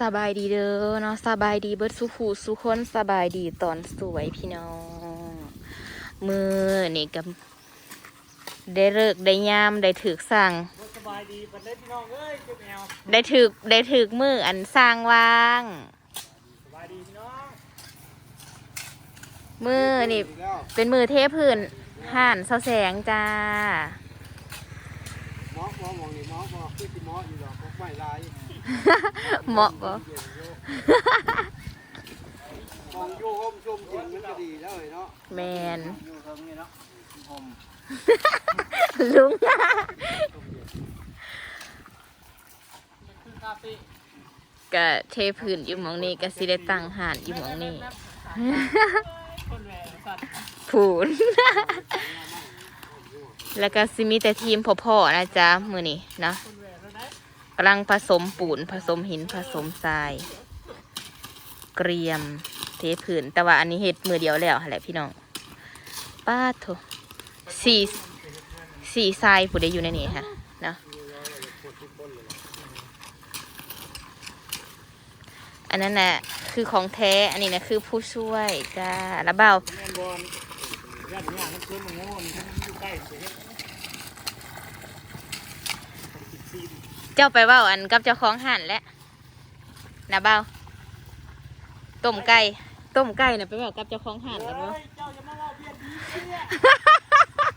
สบายดีเด้อเนาะสบายดีเบิดสุขูสุคนสบายดีตอนสวยพี่น้องมือนี่กับได้เลิกได้ยามได้ถือสั่งสบายดีปันได้พี่น้องเอ้ยเจ็บแอวได้ถือได้ถือมืออันสร้างวางสบายดีพี่น้องมือนี่เป็นมือเทพื้นห่านเสาแสงจ้ามอหมอมองนี่มอบอกคือสิหมออยู่ดอกพวกไม่ลาย เหมาะบ่มองอยู่ห่มชุ่มจริงมันก็ดีแล้วเนาะแมนอยู่เทิงนี่เนาะผมลุงคือคาเฟ่ก็เทพื้นอยู่หมองนี้ก็สิได้ตั้งห่านอยู่หมองนี้คนแหวนสัตว์ผูนแล้วก็สิมีแต่ทีมพ่อๆนะจ๊ะมือนี้เนาะ กำลังผสมปูนผสมหินผสมทราย เกรียม เทพื้นแต่ว่าอันนี้เฮ็ดมือเดียวแล้วแหละพี่น้องป้าโถสี่สี่ทรายผู้ใดอยู่ในนี้ค่ะเนาะอันนั้นน่ะคือของแท้อันนี้นะคือผู้ช่วยจ้าแล้วเบา แมนบอลญาติญาติมัน เพื่อนมันโง่มันอยู่ใกล้เสียเจ้าไปเว่าอันกับเจ้าของหันแหล้วนะเบาต้มไก่ต้มไก่น่ะไปเว่ากับเจ้าของหันแล้วบ่เฮ้ยเจ้าอย่ามาเล่าเบียดดีเนี่ย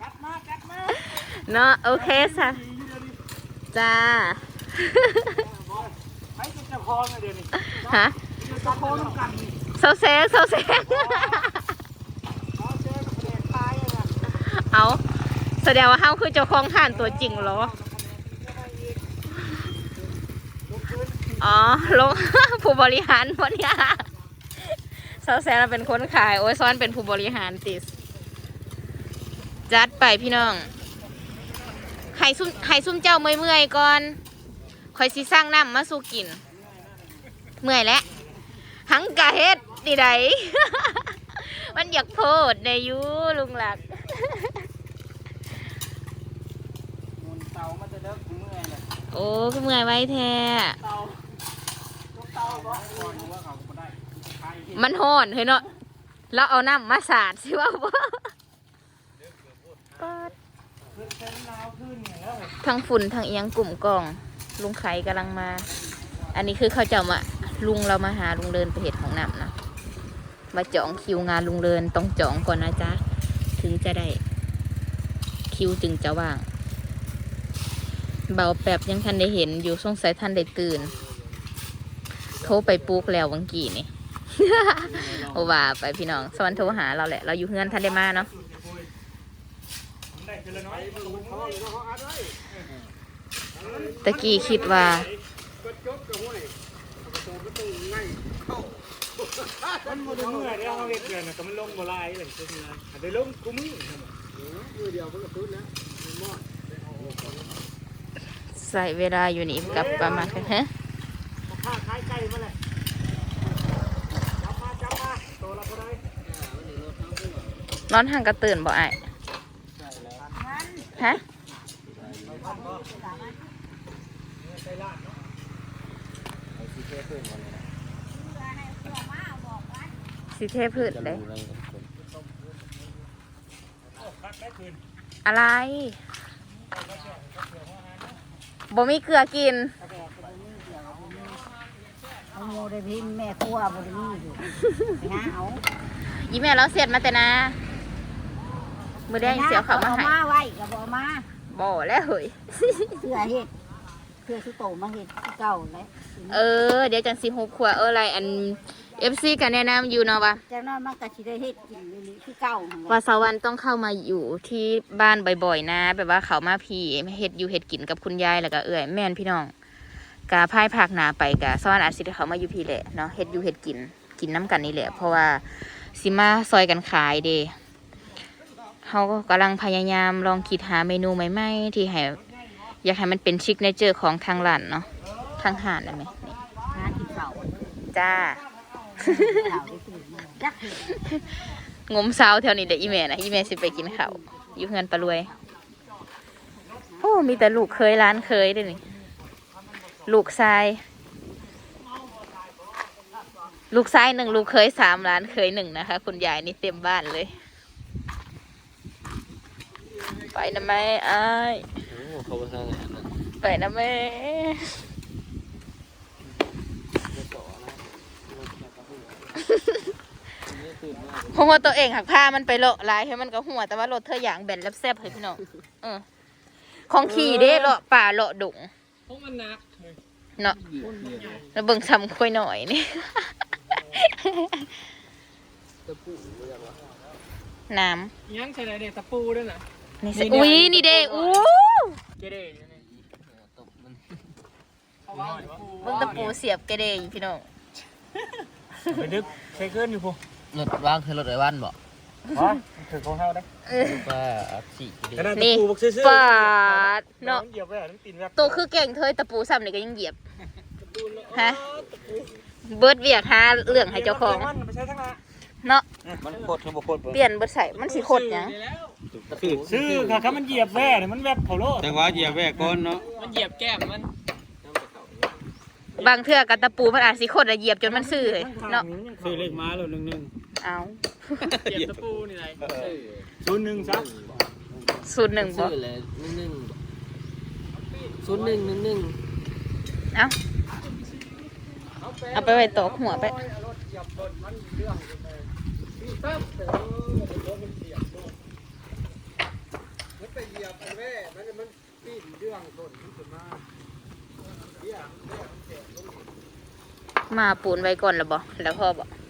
กัดมากัดมาเนาะโอเคสะจ้าใครจะเจ้าของอะเดี๋ยวนี้ฮะเจ้าของน้ำกันนี่เซาแซงเซาแซงเขาเจอกับแดงตายเลยนะเอาแสดงว่าเฮาคือเจ้าของหันตัวจริงเหรอ อ๋อลง ผู้บริหารวันนี้เซาแซงเราเป็นคนขาย โอ้ยซ้อนเป็นผู้บริหารติสจัดไปพี่น้องให้ซุ่มให้ซุ่มเจ้าเมื่อยๆก่อนคอยสิสร้างน้ำมาสู่กิน เมื่อยแล้วหังกะเฮ็ดดีไดมันอยากโพดในยูลุงหลักมูลเตามันจะเลิกเมื่อยเลยโอ้ก็เมื่อยไว้แท้ มันห่อนเฮ้ยเนาะเราเอาน้ำมาสาดสิว่าบ่ขึ้นเส้นลาวขึ้นเนี่ยแล้วทั้งฝุ่นทั้งเอียงกลุ่มกล่อง ลุงไข่กำลังมา อันนี้คือเขาจะเอามาลุงเรามาหาลุงเดินไปเหตุของน้ำนะมาจองคิวงานลุงเดินต้องจองก่อนนะจ๊ะ ถึงจะได้คิวจึงจะว่าง เบาแป๊บยังทันได้เห็นอยู่สงสัยท่านได้ตื่น โทรไปปลุกแล้ววังกี้นี่ โอว่าไปพี่น้องสวรรค์โทรหาเราแหละ เราอยู่เฮือนท่านได้มาเนาะได้คือละน้อยเขาเลยเนาะเขาอัดไว้ตะกี้คิดว่าก็จบกับห้วยประตูประตูง่ายเข้ามันบ่ได้เมื่อยเดี๋ยวเขาเฮ็ดเดือนน่ะก็มันลงบ่หลายเลยคือเมื่อยอันได้ลงกูมึงมือเดียวมันก็พื้นแล้วหมอใส่เวลาอยู่นี่กับประมาณฮะ ข้าขายไก่มาเลยจับมาจับมาโตละบ่ได้นอนห่างกระตื่นบ่ไอายฮะสิเทพืชเลยคักได้คืนอะไรบ่มีเกลือกินเอา โมได้พิมพ์แม่ครัวบริมีอยู่ไปหาเอาอีแม่เราเสร็จมาแต่นามือแดงเสียวเขามาเอาให้มาไว้ก็บเอกมาบ่แล้วเฮ้ยเพื่อเฮ็ดเพื่อสิโตมาเฮ็ดคือเก่าเลยเออ เดี๋ยวจังสิฮุบขวเอออะไรอันเอฟซีกันแนะนำอยู่เนาะว่าจากนั้นมันก็สิได้เฮ็ดกินอยู่นี่คือเก่าหั่นแหละว่าสวรรค์ต้องเข้ามาอยู่ที่บ้านบ่อยๆนะ แบบว่าเขามาพี่เฮ็ดอยู่เฮ็ดกินกับคุณยายแล้วก็เอื่อยแม่นพี่น้อง กาพายภาคนาไปกะสวรรค์อาจสิได้เขามาอยู่พี่แหละเนาะเฮ็ดอยู่เฮ็ดกินกินน้กันนี่แหละ เพราะว่าสิมาซอยกันขายเดเขาก็กำลังพยายามลองคิดหาเมนูใหม่ๆที่ให้อยากให้มันเป็นชิกเนเจอร์ของทางร้านเนาะทางหาดได้ไหมนี่หานเก่เก่าได้ตื่นมาจักเฮ็ดงมสาวแถวนี้เด้ออีแม่นะอีแม่สิไปกินข้าวอยู่เฮือนปลารวย โอ้มีแต่ลูกเคยร้านเคยด้วยนี่ ลูกชาย ลูกชายหนึ่งลูกเคยสามล้านเคยหนึ่งนะคะ คุณยายนี่เต็มบ้านเลย ไปนะแม่อ้ายโอ้เขาบ่ทางอันนั้นไปนะแม่นี่ตื่นมากหัวตัวเองหักผ้ามันไปเลาะลายให้มันก็หัวแต่ว่ารถเธออย่างแบนแลบแซบเลยพี่น้องเออของขี่เด้เลาะป่าเลาะดง เพราะมันหนัก เนาะเหยียบเนี่ยแล้วเบิ่งซ้ำค่อยหน่อยนี่ตะปูบ่อยากว่าน้ยังใช่ไหมเด็กตะปูด้วยนะำนี่สิอุ้ยนี่เด้อู้เกเรตบมันเอาว่าตะปูเบิ่งตะปูเสียบกระเดยอยู่พี่น้องไปดึกใช้เคลื่อนอยู่พวกรถว่างคือรถไอ้วันบ่อ๋อถือของเฮาได้ ว่าสี่เดือนนาดตะปูบักซื่อปาดเนาะเหยียบไว้อะต้องตีนแบบตัวคือเก่งเธอตะปูซ้ำนี่ก็ยังเหยียบฮะเบิร์ดเวียกหาเรื่องให้เจ้าของเนาะมันโคตรทั้งโคตรเปลี่ยนเบิร์ดใส่มันสิโคตรหยังซื้อค่ะครับมันเหยียบแว่เนี่ยมันแวบเขาโลดจังหวะเหยียบแวกก้นเนาะมันเหยียบแก้มมันบางเทื่อกับตะปูมันอาจสิโคตรเหยียบจนมันซื่อเลยเนาะซื้อเลขม้าแล้วหนึ่งหนึ่ง เอาเหยียบตะปูนี่ไงศูนย์หนึ่งซะสูตรหนึ่งบ่ซื้อเลยหนึ่งศูนย์หนึ่งหนึ่งหนึ่งเอาเอาไปไว้ตอกหัวไปมาปูนไว้ก่อนแล้วบ่แล้วพ่อบ่อีก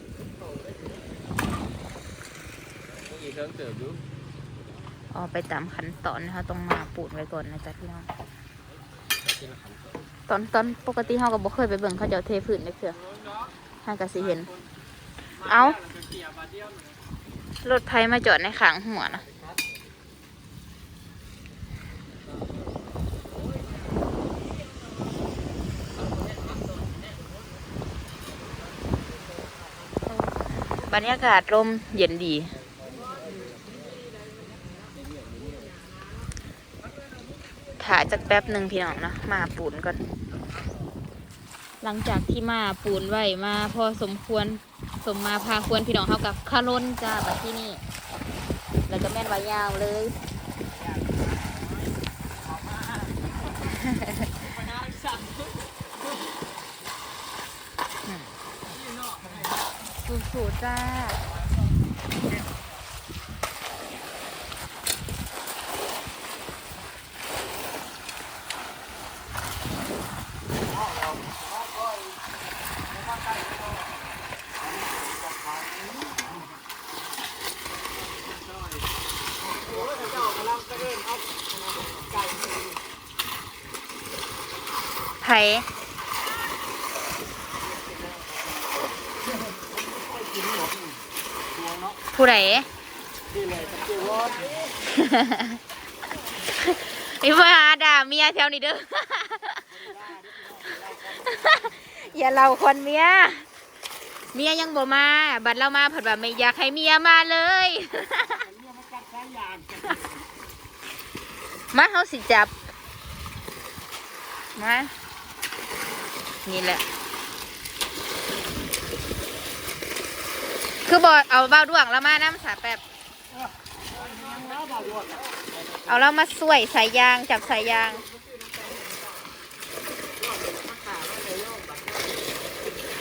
เครื่องเติบดูเอาไปตามขั้นตอนนะคะต้องมาปูนไว้ก่อนนะจ๊ะพี่น้องตอนตอนปกติเฮาก็บ่เคยไปเบิ่งเขาเจ้าเทพื้นจักเทื่อท่านก็สิเห็น เอารถไผมาจอดในขางหัวนะบรรยากาศลมเย็นดี ถ่ายจักแป๊บหนึ่งพี่น้องนะมาปูนก่อน หลังจากที่มาปูนไว้มาพอสมควรสมมาพาควรพี่น้องเข้ากับคาร่นจ้าแบบที่นี่ แล้วก็แม่นวายาวเลยสูๆจ้า ไผผู้ใดอีพ่อหาด่าเมียแถวนี้เด้อ อย่าเล่าคนเมีย เมียยังบ่มา บัดเรามาผัดว่าไม่อยากให้เมียมาเลย มาเขาสิจับ มา นี่แหละ คือบอเอาเบ้าด้วงแล้วมาน้ำสาแป๊บเอาแล้วมาสวยสายยางจับสายยาง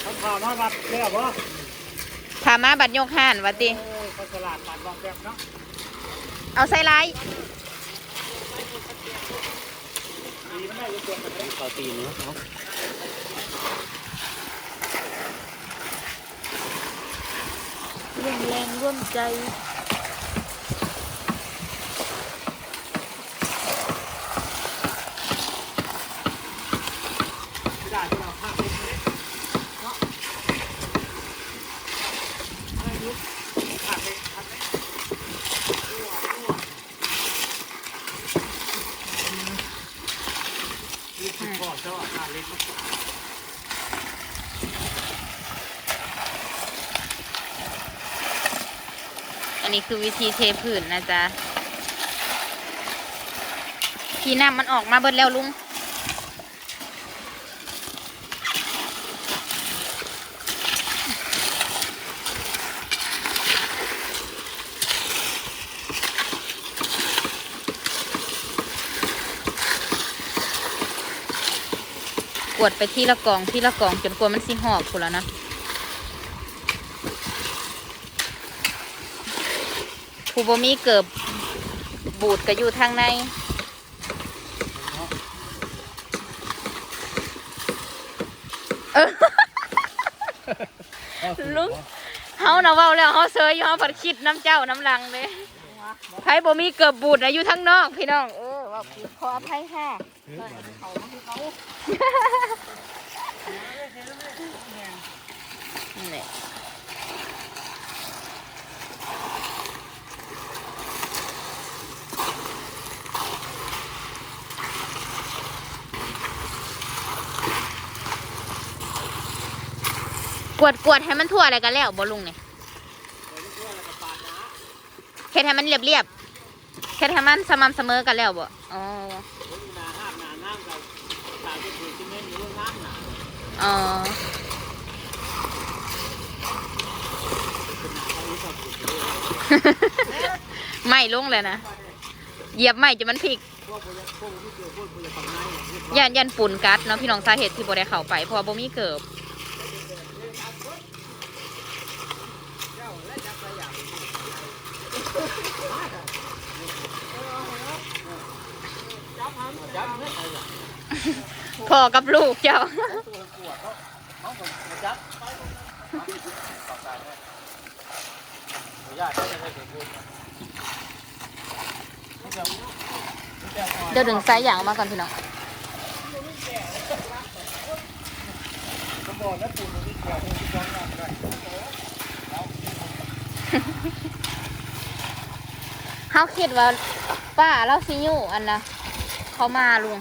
ทำข่าวมาบัดแล้วบ่พามาบัดยกห่านวัดดิเออเขาฉลาดปานบอกแบบ เนาะเอาใส่ลายดีมันได้ยกตัวกันได้ต่อตีนเนาะร่วมแรงร่วมใจ ไม่ได้ที่เราภาพเล็กๆเนาะได้ยุบภาพเล็กภาพเล็กมั่วมั่ว นี่คือพ่อเจ้าภาพเล็กเนาะอันนี้คือวิธีเทผื่นนะจ๊ะ ทีน้ำมันออกมาเบิดแล้วลุง วดไปที่ละกองที่ละกองจนกว่ามันสิหอบพุ่นแล้วนะผู้บ่มีเกิบบูดก็อยู่ทางในเออลุงเฮานะเว้าแล้วเฮาเซยอยู่เฮาผัดคิดน้ำเจ้าน้ำลังเลยไผบ่มีเกิบบูดนะอยู่ทางนอกพี่น้อง เออว่าผิดขออภัยค่ะ กวดกวดให้มันทั่วอะไรกันแล้วบ่ลุงเนี่ยเฮ็ดให้มันเรียบเรียบเฮ็ดให้มันสม่ำเสมอกันแล้วบ่อ๋ออ๋อไม่ลงเลยนะ เหยียบไม่จะมันพลิกยันยันปุ่นกัดเนาะพี่น้องสาเหตุที่บ่ได้เข้าไปเพราะว่าบ่มีเกิบ พ่อกับลูกเจ้าเดี๋ยวดึงสายยางออกมาก่อนพี่น้องเขาคิดว่าป้าเราซิยูอันนะเขามาลุง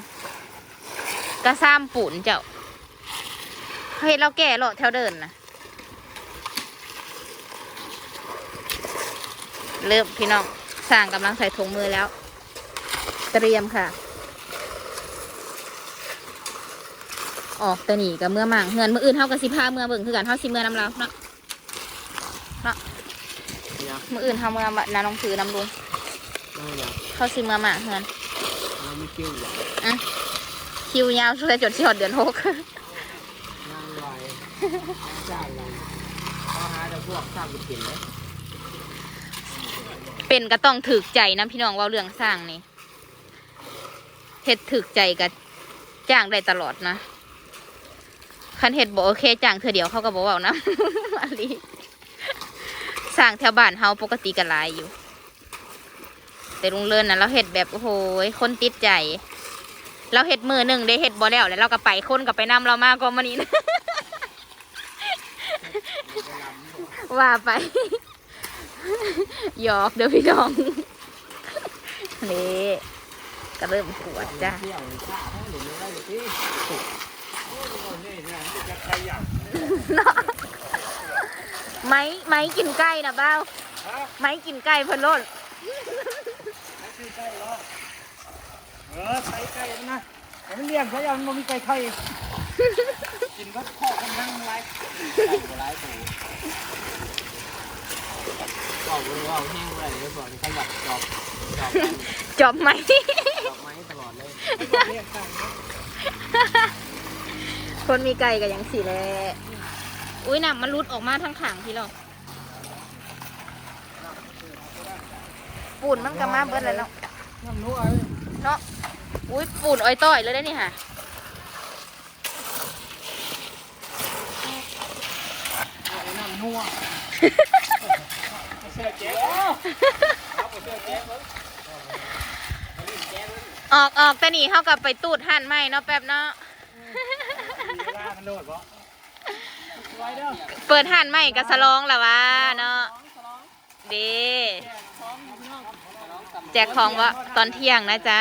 กระซ้ำปุ่นเจ้าเขาเห็นเราแก่หรอแถวเดินนะเริ่มพี่น้องสร้างกำลังใส่ถุงมือแล้ว เตรียมค่ะ ออกแต่หนีกับเมื่อมั่งเงินมืออื่นเท่ากับสิพาเมื่อเบิ่งคือกันเท่าสิเมื่อน้ำเราเนาะเนาะมืออื่นเท่าเมื่อนาลองถือน้ำลุงเราอยากเข้าสิเมื่อมาเงินเราไม่คิวอยากอะ คิวยาวช่วยจดที่หอดเดือนหกงานลอยจ้าเลยเขาหาแต่พวกสร้างเป็นกินเลยเป็นก็ต้องถึกใจนะพี่น้องเว่าเรื่องสร้างนี่เฮ็ดถึกใจกับจ้างได้ตลอดนะคันเฮ็ดบอกโอเคจ้างเธอเดียวเขาก็บอกว่านะอันนี้สร้างแถวบ้านเฮาปกติก็หลายอยู่ แต่ลุงเลินนะเราเฮ็ดแบบโอ้โหคนติดใจ เราเฮ็ดมือหนึ่งได้เฮ็ดบ่แล้วแล้วเราก็ไปคนก็ไปนำเรามากกว่ามานี้นะว่าไปหยอกเด้อพี่น้องนี่ก็เริ่มกวดจ้าได้เลยที่นี่เนี่ยมันจะใครอยากไม้ไม้กินไก่นะเบ้าไม้กินไก่เพิ่นโลด ไม่คือไก่หรอ เออไก่ไก่มันนะแต่มันเลี้ยงซะยังมันมีไก่ไข่กินก็ข้อกันทั้งไรร้ายปูบอกเลยว่าแห้งอะไรเลยบอกขยับจอบจอบจอบไหมจอบไหมตลอดเลยเลี้ยงกันคนมีไก่ก็ยังสีแลอุ้ยน่ะมันรุดออกมาทั้งขางพี่เราปูนมันก็มาเบิดแล้วเนาะน้ำนัว เนาะอุ้ยปูนอ้อยต้อยเลยได้นี่ค่ะน้ำนัวเสื้อแจ๊บออกออกแต่นี่เขากับไปตูดหั่นไหมเนาะแป๊บเนาะมีเวลามันโดดบ่ไว้เด้อเปิดหั่นไหมกับสลองละวะเนาะเดี แจกของวะตอนเที่ยงนะจ๊ะ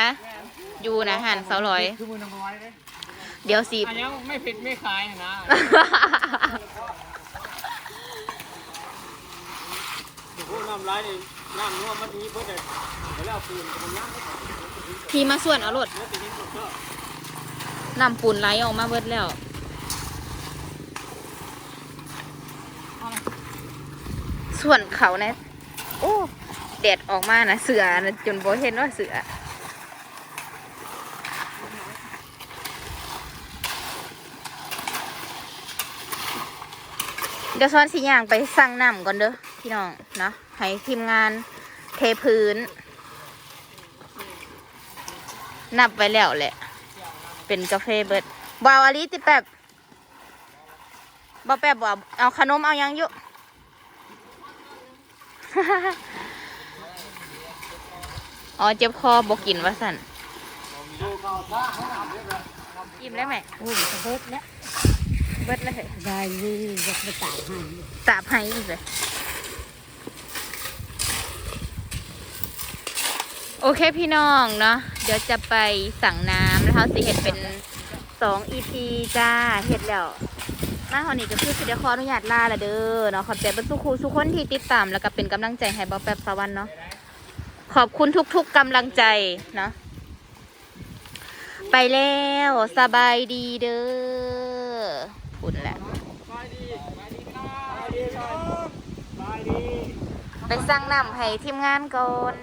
อยู่นะหั่นเสาลอย คือมือนำไว้เด้เดี๋ยวสิ อันนี้ไม่ผิดไม่ขายนะ พวกน้ำร้ายนี่น้ำนัวมันนี้เพื่อจะแล้วปืนมันน้ำไม่ทีมาส่วนเอารถแล้วตีนี้ก็นำปูนไหลออกมาเบิดแล้ว ส่วนเขานะโอ้ แดดออกมานะเสือนะจนโบเห็นว่าเสือเดี๋ยวซ้อนสีอย่างไปสั่งน้ำก่อนเด้อพี่น้องเนาะให้ทีมงานเทพื้น นับไว้แล้วแหละ เป็นกาแฟเบิร์ดบาวาลีติดแบบบ่แป๊บบ่เอาขนมเอายังอยู่ อ๋อเจ็บคอบอกกินว่าสั่นอิ่มแล้วไหมโอ้ยจะเบิดแล้วเบิดแล้วเหรอได้ยืดจะไปตากให้ตาบให้อีกเลยโอเคพี่น้องเนาะเดี๋ยวจะไปสั่งน้ำแล้วเขาสิเห็ดเป็นสอง EP จ้าเห็ดแล้วมาวันนี้ก็คือสิเดี๋ยวขออนุญาตลาละเด้อเนาะขอบใจเบรรทุกครูทุกคนที่ติดตามแล้วก็เป็นกำลังใจให้บอแป๊บสวรรค์เนาะ ขอบคุณทุกๆกำลังใจเนาะไปแล้วสบายดีเด้อคุณแหละบายดีบายดีพี่น้องบายดีบายดีไปสั่งน้ำให้ทีมงานก่อน